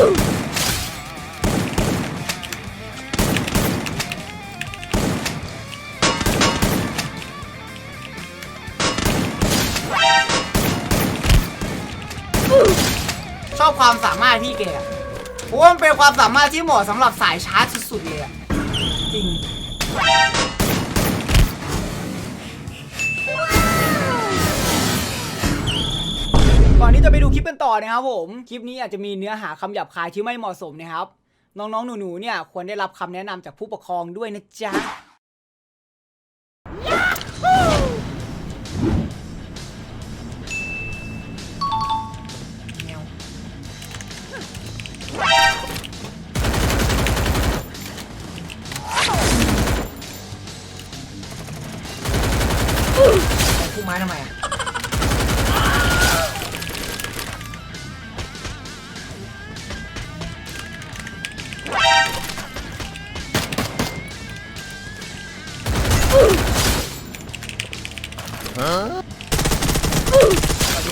ชอบความสามารถพี่แกเพราะว่ามันเป็นความสามารถที่เหมาะสำหรับสายชาร์จสุดๆเลยอะจริง ก่อนที่จะไปดูคลิปกันต่อนะครับผม คลิปนี้อาจจะมีเนื้อหาคำหยาบคายที่ไม่เหมาะสมนะครับ น้องๆ หนูๆ เนี่ยควรได้รับคำแนะนำจากผู้ปกครองด้วยนะจ๊ะแมวใส่คู่ไม้ทำไมอะ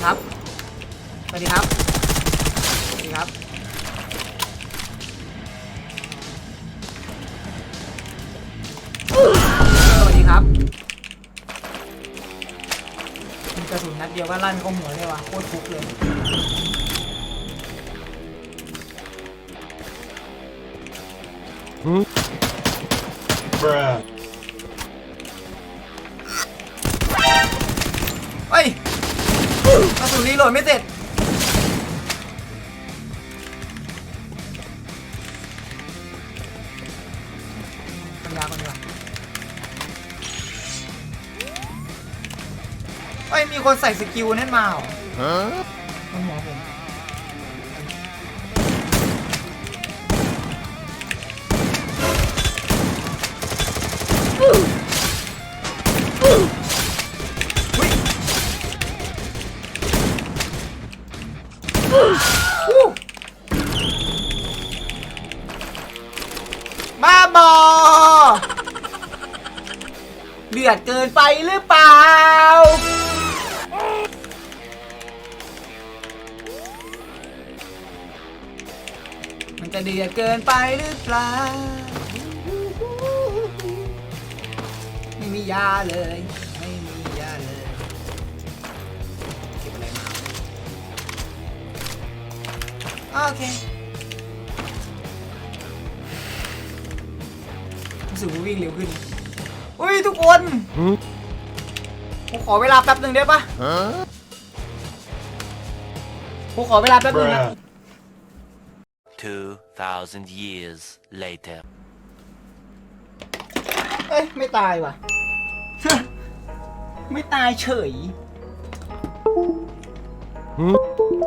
ครับสวัสดีครับสวัสดีครับ สวัสดีครับมีกระสุนนัดเดียวก็ลั่นเข้าหัวเลยวะโคตรฟุกเลย Bruh. ดไม่เสร็จ ปัญญาคนดีกว่าเฮ้ย มีคนใส่สกิลนั่นมาเหรอตรงหัวผม อดเกินไปหรือเปล่า มันจะเดือดเกินไปหรือเปล่า ไม่มียาเลย ไม่มียาเลย เก็บอะไรมา โอเครู้สึกว่าวิ่งเร็วขึ้น อุ้ยทุกคนผมขอเวลาแป๊บหนึ่งได้ปะผมขอเวลาแป๊บหนึ่งนะ Bruh. 2,000 years later. เอ้ยไม่ตายว่ะ ไม่ตายเฉย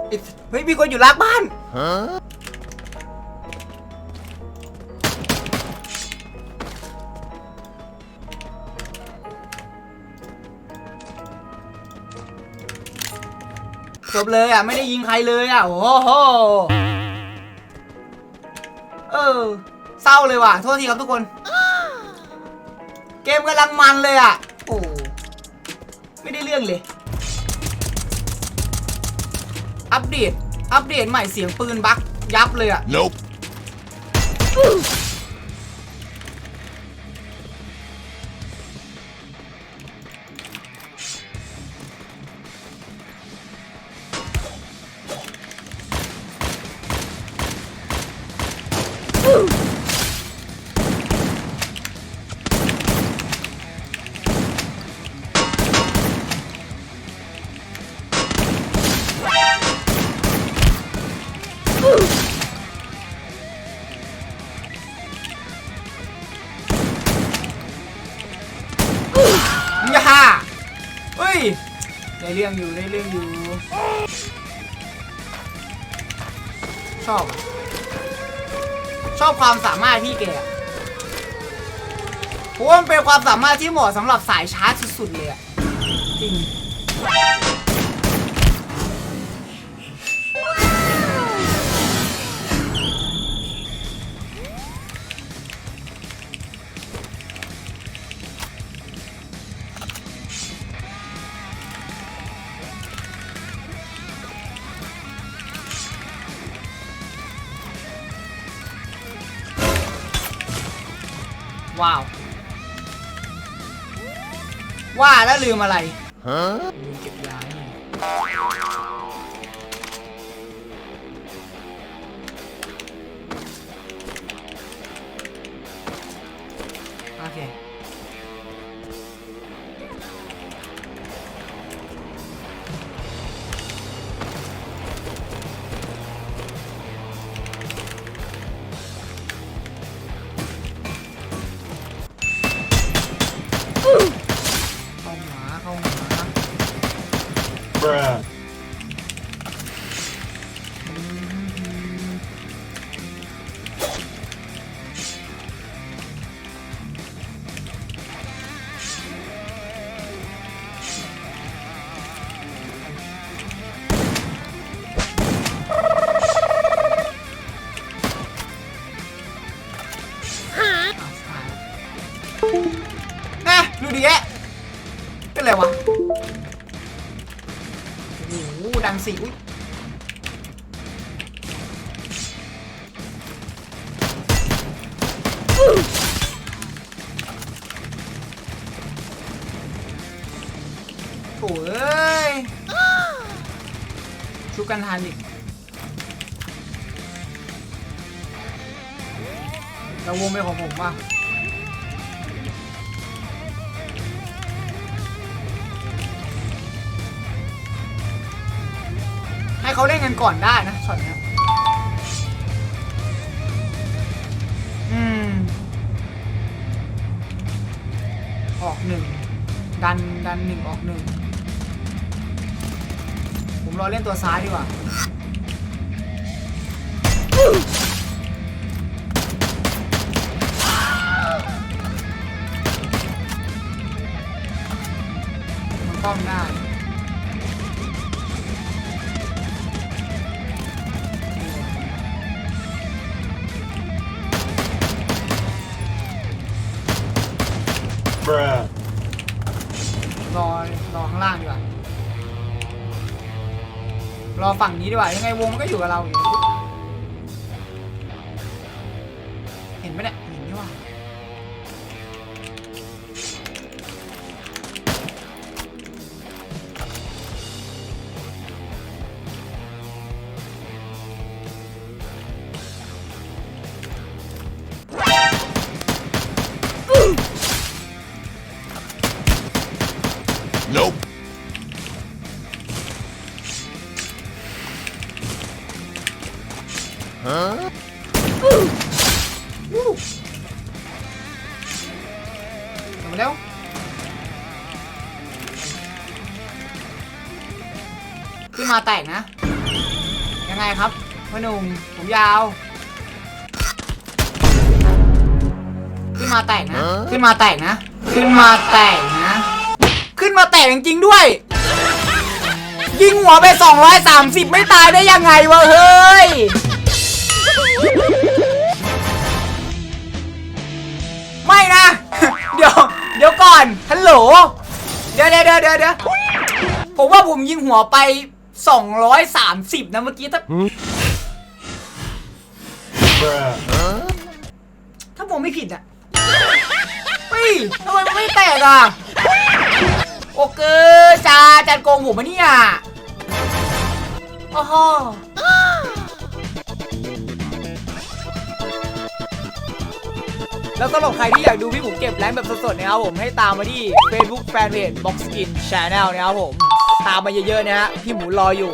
ไอ้เฮ้ยมีคนอยู่ลากบ้าน จบเลยอะ ไม่ได้ยิงใครเลยอะ โอ้โห เออ เศร้าเลยว่ะ โทษทีครับทุกคน เกมกำลังมันเลยอะ โอ้ ไม่ได้เรื่องเลย อัปเดต อัปเดตใหม่เสียงปืนบั๊กยับเลยอะ Nope. เรื่องอยู่ได้เรื่องอยู่ ชอบ ชอบความสามารถพี่แกเพราะว่ามันเป็นความสามารถที่เหมาะสำหรับสายชาร์จสุดๆเลยอะจริง ว้าว ว่าแล้วลืมอะไรลืมเก็บยา Bruh. กันทันอีกแล้วงเป็นของผมป่ะให้เขาเล่นกันก่อนได้นะช็อตเนี้ยอืม ออกหนึ่ง ดันดันหนึ่งออกหนึ่ง ผมรอเล่นตัวซ้ายดีกว่ามันป้อมได้รอรอข้างล่างดีกว่า รอฝั่งนี้ดีกว่ายังไงวงมันก็อยู่กับเราอยู่ ร็วขึ้นมาแตกนะ ยังไงครับพ่อหนุ่มผมยาว ขึ้นมาแตกนะ ขึ้นมาแตกนะ ขึ้นมาแตกนะ ขึ้นมาแตกจริงๆด้วย ยิงหัวไป 230 ไม่ตายได้ยังไงวะเฮ้ยไม่นะ เดี๋ยวเดี๋ยวก่อนฮัลโหลเดี๋ยวเดี๋ยวเดี๋ยวเดี๋ยวเดี๋ยวผมว่าผมยิงหัวไป 230 นะเมื่อกี้ถ้า Bruh. ถ้าผมไม่ผิดอะเฮ้ยทำไมมันไม่แตกอะ โอเกอร์จาจันโกงผมมะเนี่ยโอ้ แล้วสำหรับใครที่อยากดูพี่ผมเก็บแรงแบบสดๆนะครับผมให้ตามมาที่ Facebook Fanpage Box Skin Channel นะครับผม ตามมาเยอะๆนะฮะพี่หมูรออยู่